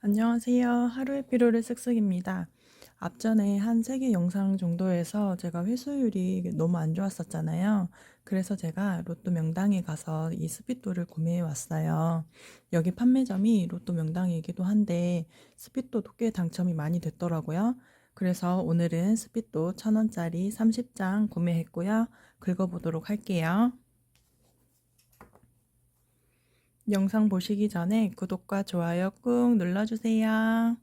안녕하세요. 하루의 피로를 쓱쓱입니다. 앞전에 한 3개 영상 정도에서 제가 회수율이 너무 안 좋았었잖아요. 그래서 제가 로또 명당에 가서 이 스피또를 구매해 왔어요. 여기 판매점이 로또 명당이기도 한데 스피또도 꽤 당첨이 많이 됐더라고요. 그래서 오늘은 스피또 1000원짜리 30장 구매했고요. 긁어보도록 할게요. 영상 보시기 전에 구독과 좋아요 꾹 눌러주세요.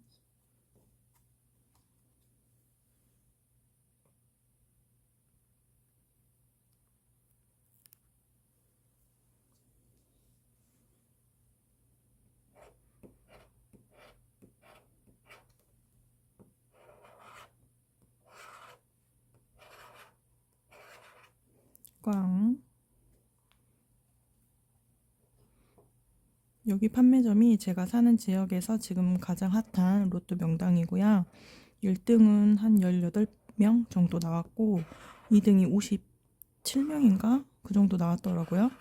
꽝. 여기 판매점이 제가 사는 지역에서 지금 가장 핫한 로또 명당이고요. 1등은 한 18명 정도 나왔고 2등이 57명인가? 그 정도 나왔더라고요.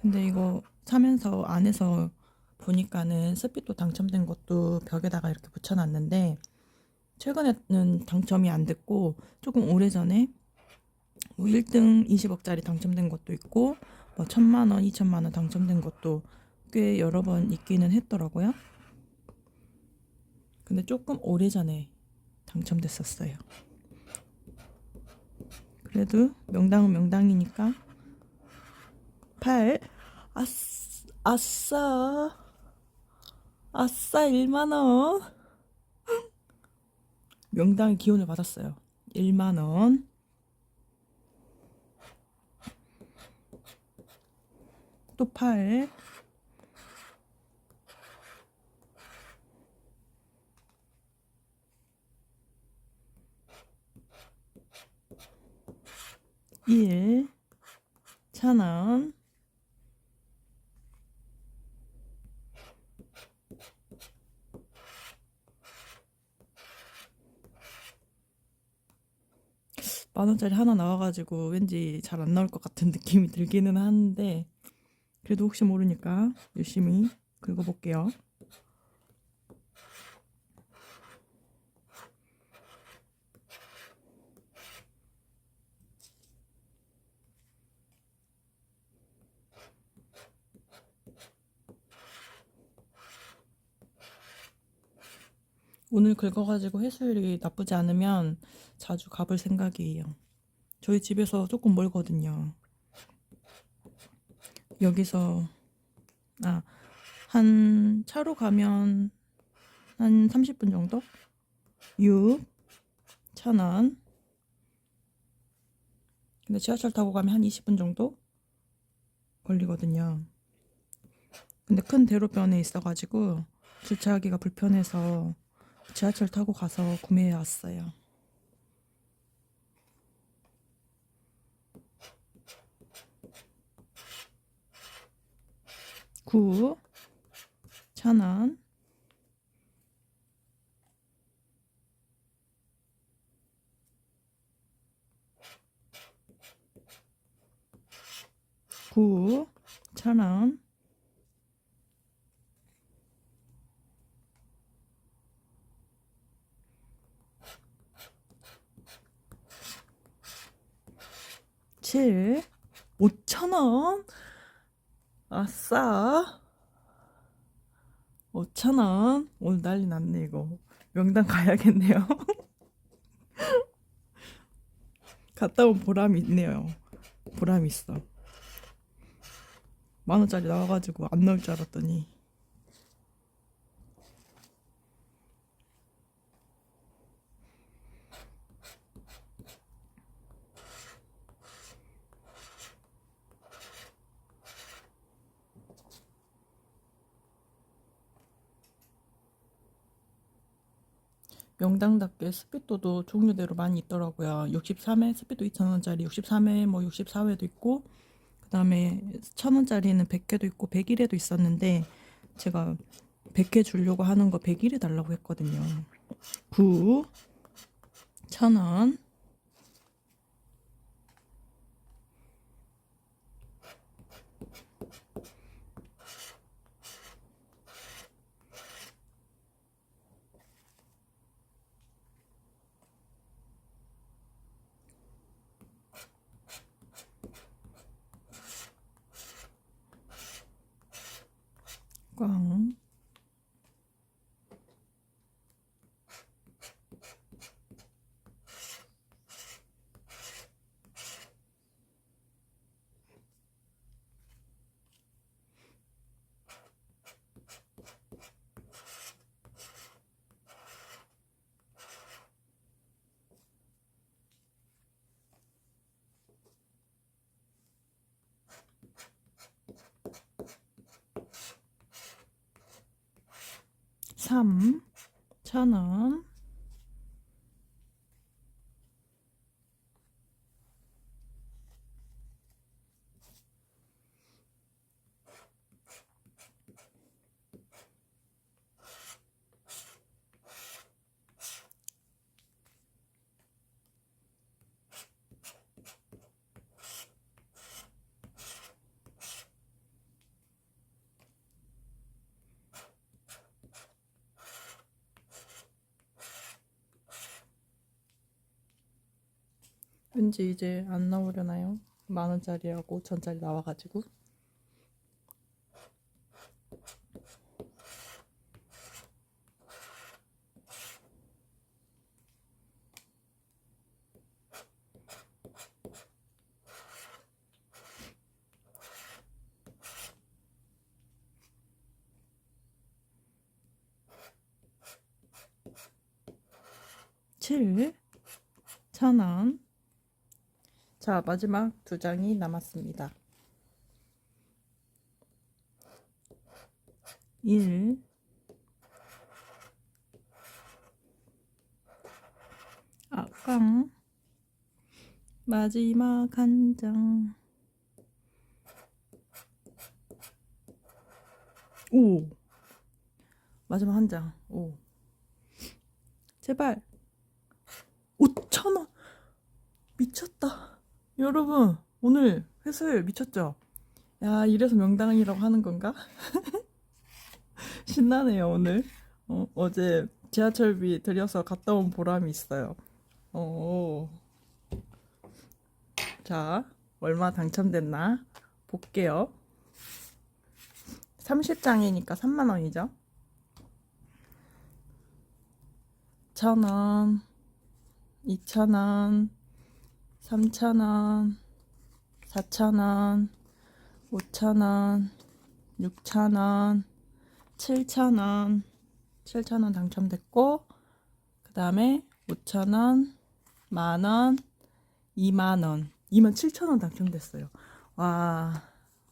근데 이거 사면서 안에서 보니까는 스피또 당첨된 것도 벽에다가 이렇게 붙여놨는데 최근에는 당첨이 안 됐고 조금 오래전에 뭐 1등 20억짜리 당첨된 것도 있고 뭐 천만 원, 이천만 원 당첨된 것도 꽤 여러 번 있기는 했더라고요. 근데 조금 오래전에 당첨됐었어요. 그래도 명당은 명당이니까 8 아싸 아싸 아싸 1만 원 명당의 기운을 받았어요. 1만 원 또 8, 일, 천 원, 만 원짜리 하나 나와가지고 왠지 잘 안 나올 것 같은 느낌이 들기는 하는데 그래도 혹시 모르니까 열심히 긁어볼게요. 오늘 긁어가지고 회수율이 나쁘지 않으면 자주 가볼 생각이에요. 저희 집에서 조금 멀거든요. 여기서 아, 한 차로 가면 한 30분 정도? 6 천원 근데 지하철 타고 가면 한 20분 정도 걸리거든요. 근데 큰 대로변에 있어가지고 주차하기가 불편해서 지하철 타고 가서 구매해 왔어요. 9 천원 구 천원 칠? 오천원? 아싸. 5천원. 오늘 난리 났네 이거. 명당 가야겠네요. 갔다 온 보람이 있네요. 보람 있어. 만원짜리 나와가지고 안 나올 줄 알았더니 명당답게 스피또도 종류대로 많이 있더라고요. 63회 스피또 2,000원짜리 63회 뭐 64회도 있고 그 다음에 1,000원짜리는 100개도 있고 100일에도 있었는데 제가 100개 주려고 하는 거 100일에 달라고 했거든요. 9 1,000원 3,000원. 왠지 이제 안 나오려나요? 만 원짜리하고 오천 원짜리 나와가지고. 칠, 천 원. 자, 마지막 두 장이 남았습니다. 1 아, 깡 마지막 한 장. 오. 마지막 한 장. 오. 제발. 5천 원. 미쳤다. 여러분, 오늘 회수율 미쳤죠? 야, 이래서 명당이라고 하는 건가? 신나네요, 오늘. 어, 어제 지하철비 들여서 갔다 온 보람이 있어요. 어. 자, 얼마 당첨됐나? 볼게요. 30장이니까 3만원이죠? 1,000원, 2,000원, 3,000원, 4,000원, 5,000원, 6,000원, 7,000원, 7,000원 당첨됐고, 그 다음에 5,000원, 만원, 2만원, 2만 7천원 당첨됐어요. 와,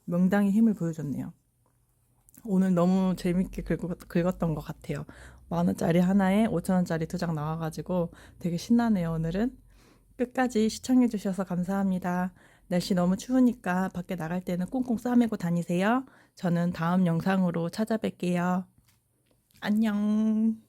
명당의 힘을 보여줬네요. 오늘 너무 재밌게 긁었, 긁었던 것 같아요. 만원짜리 하나에 5천원짜리 두 장 나와가지고 되게 신나네요, 오늘은. 끝까지 시청해주셔서 감사합니다. 날씨 너무 추우니까 밖에 나갈 때는 꽁꽁 싸매고 다니세요. 저는 다음 영상으로 찾아뵐게요. 안녕.